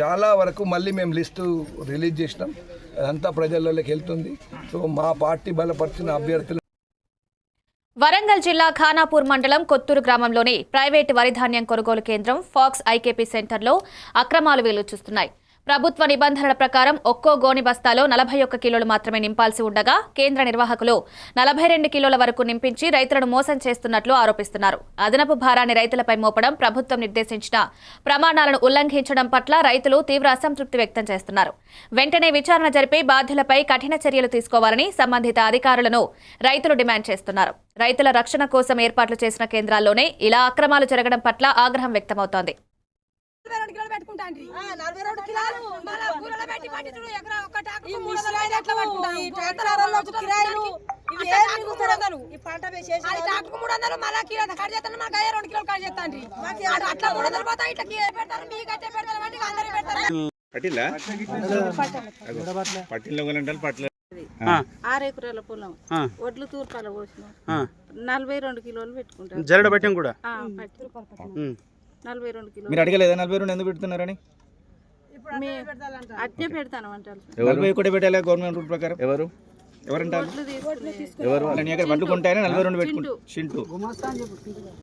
చాలా వరకు మళ్ళీ మేము లిస్టు రిలీజ్ చేసినాం. అదంతా ప్రజల్లోకి వెళ్తుంది. సో మా పార్టీ బలపరిచిన అభ్యర్థులు వరంగల్ జిల్లా ఖానాపూర్ మండలం కొత్తూరు గ్రామంలోని ప్రైవేటు వరిధాన్యం కొనుగోలు కేంద్రం ఫాక్స్ ఐకేపీ సెంటర్లో అక్రమాలు వెలుచూస్తున్నాయి ప్రభుత్వ నిబంధనల ప్రకారం ఒక్కో గోని బస్తాలో నలభై ఒక్క కిలోలు మాత్రమే నింపాల్సి ఉండగా కేంద్ర నిర్వాహకులు నలభై రెండు కిలోల వరకు నింపించి రైతులను మోసం చేస్తున్నట్లు ఆరోపిస్తున్నారు. అదనపు భారాన్ని రైతులపై మోపడం ప్రభుత్వం నిర్దేశించిన ప్రమాణాలను ఉల్లంఘించడం పట్ల రైతులు తీవ్ర అసంతృప్తి వ్యక్తం చేస్తున్నారు. వెంటనే విచారణ జరిపి బాధ్యులపై కఠిన చర్యలు తీసుకోవాలని సంబంధిత అధికారులను రైతులు డిమాండ్ చేస్తున్నారు. రైతుల రక్షణ కోసం ఏర్పాట్లు చేసిన కేంద్రాల్లోనే ఇలా అక్రమాలు జరగడం పట్ల ఆగ్రహం వ్యక్తమవుతోంది. టాకుకు మూడు వందలు. మళ్ళా కిలో కట్ చేస్తాను, మాకు అయ్యే రెండు కిలోలు కట్. అట్లా- అట్లా మూడు వందలు పోతాయి, ఇట్లా కిలో పెడతారు, మీకు అట్టే పెడతారు, పెడతారు. పట్టిల్లా? పట్టిల్లో కొనంటారు పట్ల ఆరు ఎకరాల పొలం ఒడ్లు తూర్పాల పోసినాం. నలభై రెండు కిలోలు పెట్టుకుంటాం జరడ పెట్టాం కూడా. నలభై రెండు కిలోలు. మీరు అడగలేదా నలభై రెండు ఎందుకు పెడుతున్నారని? అట్నే పెడతాను అంటారు. నలభై ఒకటి పెట్టాలి గవర్నమెంట్ రూల్ ప్రకారం? ఎవరు? ఎవరంటారు? ఎవరు? నీ దగ్గర పండుకుంటాయని నలభై రెండు పెట్టుకుంటారు చింటూ.